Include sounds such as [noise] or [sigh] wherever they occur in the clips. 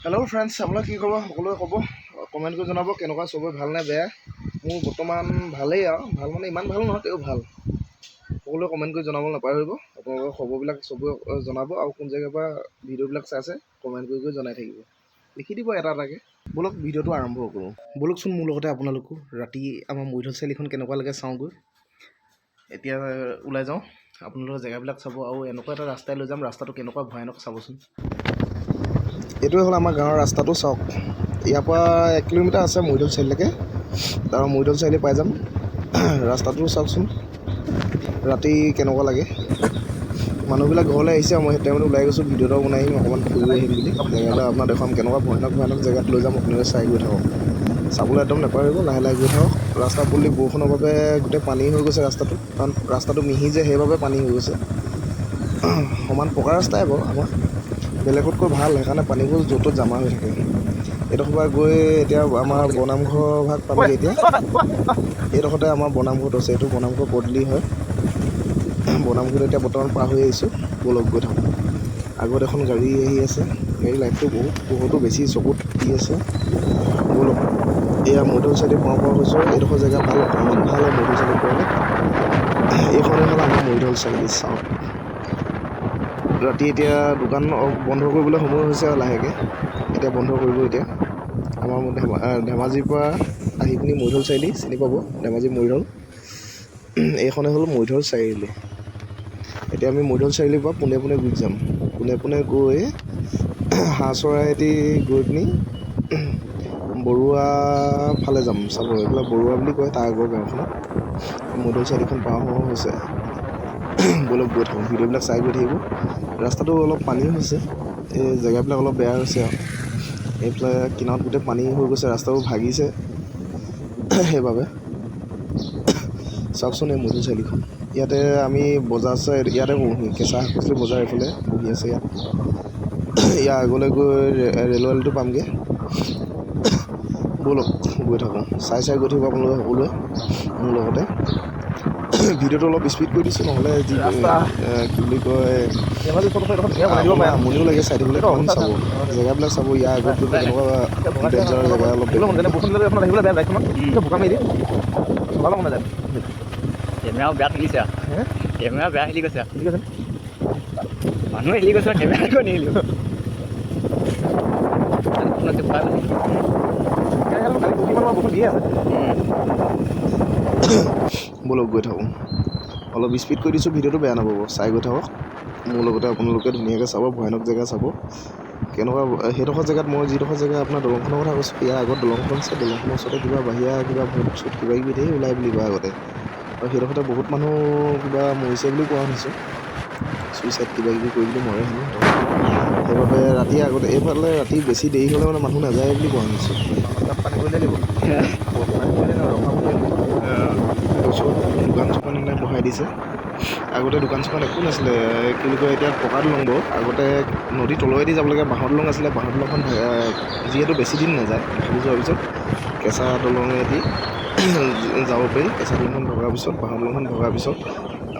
Hello' friends আপোনালোকে কি ক'ব? সকলোৱে ক'ব? কমেণ্ট কৰি জনাব কেনেকুৱা চবৰে ভাল নে বেয়া। মোৰ বৰ্তমান ভালেই আৰু। ভাল মানে ইমান ভাল নহয় তেও ভাল। সকলোৱে কমেণ্ট কৰি জনাব নাপাহৰিব আপোনালোকৰ খবৰবিলাক আহ, জনাব আৰু কোন জেগাৰ পৰা ভিডিঅ'বিলাক চাইছে কমেণ্ট কৰি কৰি জনাই থাকিব। লিখি দিব এটা এটাকৈ। ব'লক ভিডিঅ'টো আৰম্ভ কৰোঁ। ব'লকচোন মোৰ লগতে আপোনালোকো ৰাতি আমাৰ মৰিধল চাৰিআলিখন কেনেকুৱা লাগে চাওঁগৈ। এতিয়া ওলাই যাওঁ। আপোনালোকৰ জেগাবিলাক চাব আৰু এনেকুৱা এটা ৰাস্তাই লৈ যাম। ৰাস্তাটো কেনেকুৱা ভয়ানক চাবচোন। এইটোৱে হ'ল আমাৰ গাঁৱৰ ৰাস্তাটো, চাওক। ইয়াৰ পৰা এক কিলোমিটাৰ আছে মৰিদল চাৰিআলিলৈকে তাৰ মৰিদল চাৰিআলি পাই যাম। [clears throat] ৰাস্তাটো চাওকচোন, ৰাতি কেনেকুৱা লাগে। মানুহবিলাক ঘৰলৈ আহিছে, মই সেই টাইমত ওলাই গৈছোঁ, ভিডিঅ' এটা বনাই আহিম, অকণমান ফুৰি আহিম বুলি। জেগালৈ আপোনাক দেখুৱাম, কেনেকুৱা ভয়ানক ভয়ানক জেগাত লৈ যাম আপোনালোকে চাই গৈ থাকক। চাবলৈ একদম নাপাহৰিব লাহে লাহে গৈ থাকক। ৰাস্তা পদূলি বৰষুণৰ বাবে গোটেই পানী হৈ গৈছে ৰাস্তাটো, কাৰণ ৰাস্তাটো মিহি যে, সেইবাবে পানী হৈ গৈছে। [clears throat] সমান পকা ৰাস্তাই বাৰু আমাৰ। বেলেগতকৈ ভালো, সেইকাৰণে পানীবোৰ য'ত ত'ত জমা হৈ থাকে। এইডোখৰ গৈ এতিয়া আমাৰ বনামঘৰ ভাগ পামগৈ এতিয়া। এইডোখৰতে আমাৰ বনামঘৰটো আছে, এইটো বনামঘৰ পদূলি হয়। বনামঘৰটো এতিয়া বৰ্তমান পাৰ হৈ আহিছোঁ, বলক গৈ থাকোঁ। আগত এখন গাড়ী আহি আছে, গাড়ী লাইটটো বহুত, বহুতো বেছি চকুত দি আছে। বলক এয়া মৈদল চাইডে পাওঁ পাওঁ হৈছোঁ, এইডোখৰ জেগা ভালো, অকণমান ভালো হয় মৈদল চাইডে পোৱালে। এইখনেই হ'ল আমাৰ মৈদল চাইডে, চাওঁ। ৰাতি এতিয়া দোকান বন্ধ কৰিবলৈ সময় হৈছে আৰু লাহেকৈ। এতিয়া বন্ধ কৰিব এতিয়া। আমাৰ ধেমা ধেমাজিৰ পৰা আহি পিনি মৰিধল চাৰিআলি চিনি পাব? ধেমাজি মৰিধল এইখনে হ'ল মৰিধল চাৰিআলি। এতিয়া আমি মৰিধল চাৰিআলিৰ পৰা পোনে পোনে গুচি যাম। পোনে পোনে গৈ হাঁহ চৰাইদি গৈ পিনি বৰুৱা ফালে যাম চাব এইবিলাক বৰুৱা বুলি কয় তাৰ আগৰ গাঁওখনত। মৰিধল চাৰিআলিখন পাৰ হৈছে। বলক গৈ থাকোঁ। ভিডিঅ'বিলাক চাই গৈ থাকিব। ৰাস্তাটো অলপ পানী হৈছে। এই জেগাবিলাক অলপ বেয়া হৈছে আৰু। এইফালে কিনাৰত গোটেই পানী হৈ গৈছে ৰাস্তাবোৰ ভাগিছে। সেইবাবে চাওকচোন এই মধু চাৰিআলিখন ইয়াতে আমি বজাৰ আছে, ইয়াতে বহি। কেঁচা শাক পাচলি বজাৰ এইফালে বহি আছে ইয়াত। ইয়াৰ আগলৈ গৈ ৰে- ৰেলৱাৰীটো পামগৈ। ব'লক গৈ থাকোঁ। চাই চাই গৈ থাকিব আপোনালোকে সকলোৱে, মোৰ লগতে। [coughs] ভিডিঅ'টো অলপ স্পীড কৰি দিছোঁ নহ'লে যি কি বুলি কয় আমনিও লাগে চাই থাকিবলৈ অকণ চাব। জেগাবিলাক চাব ইয়াৰ আগত গৈ কেনেকুৱা ডেঞ্জাৰৰ জেগা অলপ কেমেৰা বেয়া খেলিছে কেমেৰা বেয়া খেলি গৈছে মানুহ হেলি গৈছে কেমেৰা কিয় নিহিলিব ব'লক গৈ থাকোঁ। অলপ স্পীড কৰি দিছোঁ ভিডিঅ'টো বেয়া নাপাব। চাই গৈ থাকক। মোৰ লগতে আপোনালোকে ধুনীয়াকৈ চাব ভয়ানক জেগা চাব। কেনেকুৱা সেইডোখৰ জেগাত মই যিডোখৰ জেগা আপোনাৰ দলংখনৰ কথা কৈছোঁ ইয়াৰ আগত দলংখন আছে দলংখনৰ ওচৰতে কিবা বাহিৰা কিবা ভূত চুট কিবা কিবি ধেৰ ওলাই বুলি কয় আগতে। আৰু সেইডোখৰতে বহুত মানুহ কিবা মৰিছে বুলি কোৱা শুনিছোঁ। চুইচাইড কিবা কিবি কৰি বুলি মৰে হেনো সেইবাবে ৰাতি আগতে এইফালে ৰাতি বেছি দেৰি হ'লে মানে মানুহ নাযায় বুলি কোৱা শুনিছোঁ। ওচৰত দিছে আগতে দোকান চোকান একো নাছিলে। কি বুলি কয়, এতিয়া পকা দলং বাৰু। আগতে নদীৰ তলেদি যাব লাগে বাঁহৰ দলং আছিলে। বাঁহৰ দলংখন যিহেতু বেছি দিন নাযায় ভাগি যোৱাৰ পিছত, কেঁচা দলঙেদি [clears throat] যাব পাৰি। কেঁচা দলংখন ভগাৰ পিছত, বাঁহৰ দলংখন ভগাৰ পিছত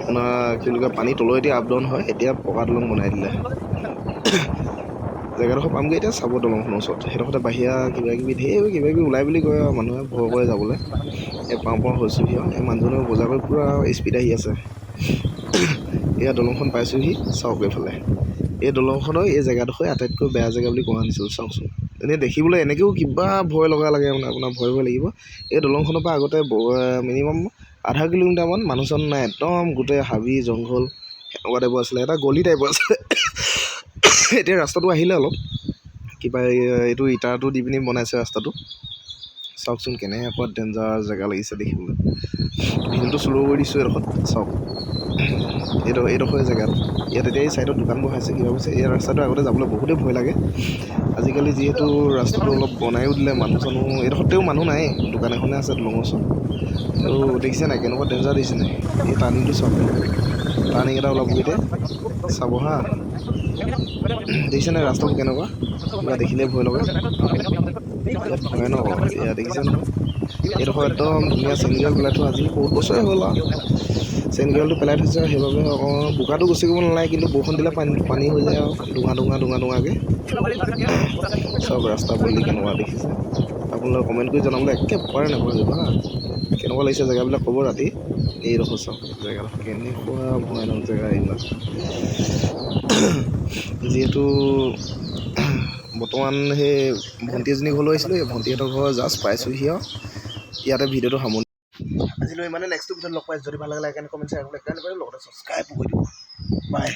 আপোনাৰ কি বুলি কয়, পানী তলেদি আপ ডাউন হয়। এতিয়া পকা দলং বনাই দিলে। জেগাডোখৰ পামগৈ এতিয়া চাব দলংখনৰ ওচৰত। সেইডোখৰতে বাহিৰা কিবা কিবি ধেৰ কিবা কিবি ওলাই বুলি কয় আৰু মানুহে ভয় কৰে যাবলৈ। এই পাওঁ পাওঁ হৈছোঁহি আৰু। এই মানুহজনে বজাৰ কৰি পূৰা স্পীড আহি আছে। এয়া দলংখন পাইছোঁহি চাওক এইফালে। এই দলংখনৰ এই জেগাডোখৰে আটাইতকৈ বেয়া জেগা বুলি কোৱা শুনিছোঁ চাওকচোন। এনেই দেখিবলৈ এনেকৈও কিবা ভয় লগা লাগে মানে আপোনাৰ ভয় ভয় লাগিব। এই দলংখনৰ পৰা আগতে মিনিমাম আধা কিলোমিটাৰমান মানুহ চানুহ নাই একদম গোটেই হাবি জংঘল এনেকুৱা টাইপৰ আছিলে এটা গলি টাইপৰ আছিলে। এতিয়া ৰাস্তাটো আহিলে অলপ। কিবা এইটো ইটাটো দি পিনি বনাইছে ৰাস্তাটো। চাওকচোন কেনেকুৱা ডেঞ্জাৰ জেগা লাগিছে দেখিবলৈ। ভিডিঅ'টো শ্ল' কৰি দিছোঁ এডোখৰত, চাওক। এইডোখৰ এইডোখৰ জেগাত। ইয়াত এতিয়া এই চাইডত দোকান বহাইছে, কিবা হৈছে এই ৰাস্তাটো আগতে যাবলৈ বহুতেই ভয় লাগে। আজিকালি যিহেতু ৰাস্তাটো অলপ বনায়ো দিলে মানুহ চানুহ এইডোখৰতেও মানুহ নাই দোকান এখনে আছে, দলঙৰ ওচৰত। আৰু দেখিছে নাই, কেনেকুৱা ডেঞ্জাৰ দেখিছে নাই। এই টাৰ্ণিংটো চাওক। এটা ওলাব এতিয়া চাব হা দেখিছে নাই ৰাস্তাবোৰ কেনেকুৱা কিবা দেখিলে ভয় লগা ইয়াত ভয় ন এয়া দেখিছে নহয় এইডোখৰ একদম ধুনীয়া চেনিডাল পেলাই থোৱা আজি বহুত বছৰে হ'ল আৰু চেইন পেলাই থৈছে আৰু সেইবাবে অকণ বোকাটো গুচি যাব নালাগে কিন্তু বৰষুণ দিলে পানী পানী হৈ যায় আৰু ডুঙা ডুঙা ডুঙা ডুঙাকৈ চব ৰাস্তা পদূলি কেনেকুৱা দেখিছে আপোনালোকে কমেণ্ট কৰি জনাবলৈ একেবাৰে নাপাহৰিব হা কেনেকুৱা লাগিছে জেগাবিলাক ক'ব ৰাতি? এইডোখৰ চাওক জেগাডোখৰ। কেনেকুৱা ভয়ানক জেগা এইবিলাক? যিহেতু বৰ্তমান সেই ভণ্টি এজনী ঘৰলৈ আহিছিলোঁ। এই ভণ্টিহঁতৰ ঘৰ জাষ্ট পাইছোঁহি আৰু। ইয়াতে ভিডিঅ'টো সামৰি আজিলৈ ইমানে নেক্সট ভিডিঅ'ত লগ পাইছোঁ যদি ভালো লাগে লাইক এণ্ড কমেণ্ট শ্বেয়াৰ কাৰণে লগতে ছাবস্ক্ৰাইব কৰি দিব। বাই